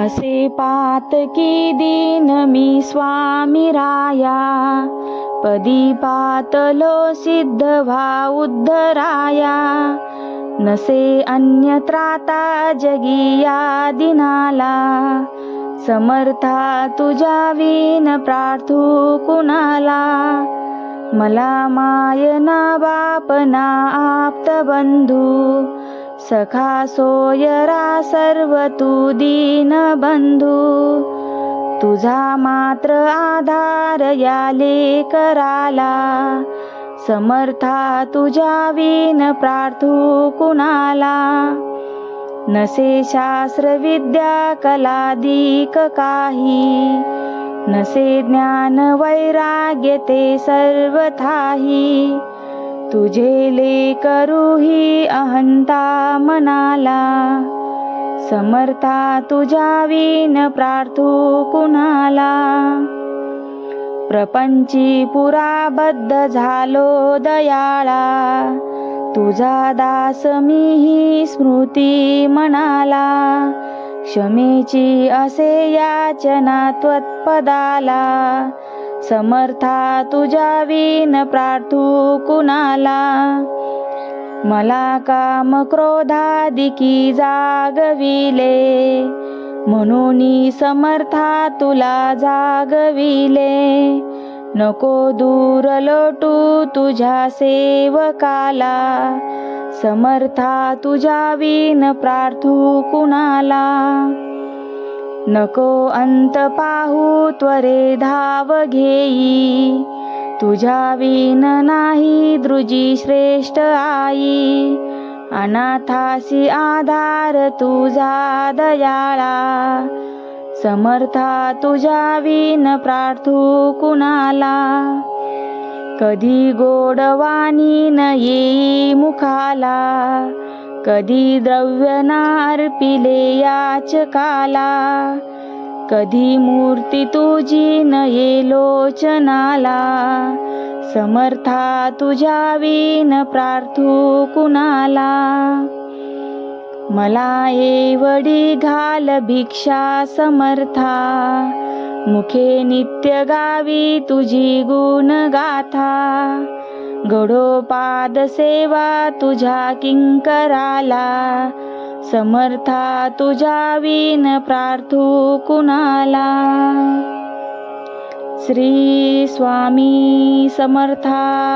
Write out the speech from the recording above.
असे पात की दिन मी स्वामी राया. पदी पातलो सिद्ध व्हा उद्धराया. नसे अन्यत्राता जगिया दिनाला समर्था तुझ्या विन प्रार्थू कुणाला. मला मायना बापना आप्त बंधू. सखा सोयरा सर्व तू दीन बंधू तुझा मात्र आधार याले कराला समर्था तुझ्या विन प्रार्थू कुणाला? नसे शास्त्र विद्या कलादिक काही नसे ज्ञान वैराग्य ते सर्वथाही. तुझे ले करूही अहंता मनाला समर्था तुझ्या विन प्रार्थू कुणाला. प्रपंची पुराबद्ध झालो दयाळा तुझा दास मीही स्मृती मनाला. क्षमेची असे याचना त्वत्पदाला समर्था तुझ्या विन प्रार्थू कुणाला? मला काम क्रोधादिकी जागविले. म्हणून समर्था तुला जागविले. नको दूर लोटू तुझ्या सेवकाला. समर्था तुझ्या विन प्रार्थू कुणाला? नको अंत पाहू त्वरे धाव घेई. तुझ्या विन नाही दृजी श्रेष्ठ आई. अनाथासी आधार तुझा दयाळा. समर्था तुझ्या विन प्रार्थू कुणाला? कधी गोडवाणी न येई मुखाला. कधी द्रव्य नार्पिले याचकाला कधी मूर्ती तुझी न लोचनाला समर्था तुझ्या विन प्रार्थू कुणाला? मला एवढी घाल भिक्षा समर्था मुखे नित्य गावी तुझी गुण गडोपाद सेवा तुझ्या किंकराला समर्था तुझ्या विन प्रार्थू कुणाला. श्री स्वामी समर्थार्पणमस्तू.